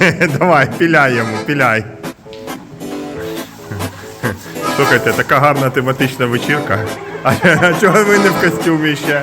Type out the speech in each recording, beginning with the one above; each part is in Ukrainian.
Давай, піляй йому, піляй. Слухайте, така гарна тематична вечірка. А чого ви не в костюмі ще?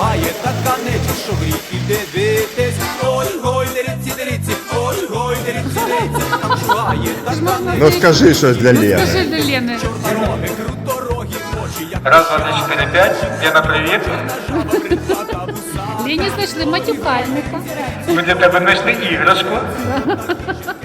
там шугає така нечість, що гріх і дивитись. Ой, гой, деріці, деріці, ой, гой, деріці, деріці, там шугає така Ну скажи щось для Лєни. Скажи для Лени. Дороги, круторогі, очі, як Раз, два, три, четыре, пять. Лена, привіт. хата. Лені знайшли матюкальника. Ми для тебе знайшли іграшку.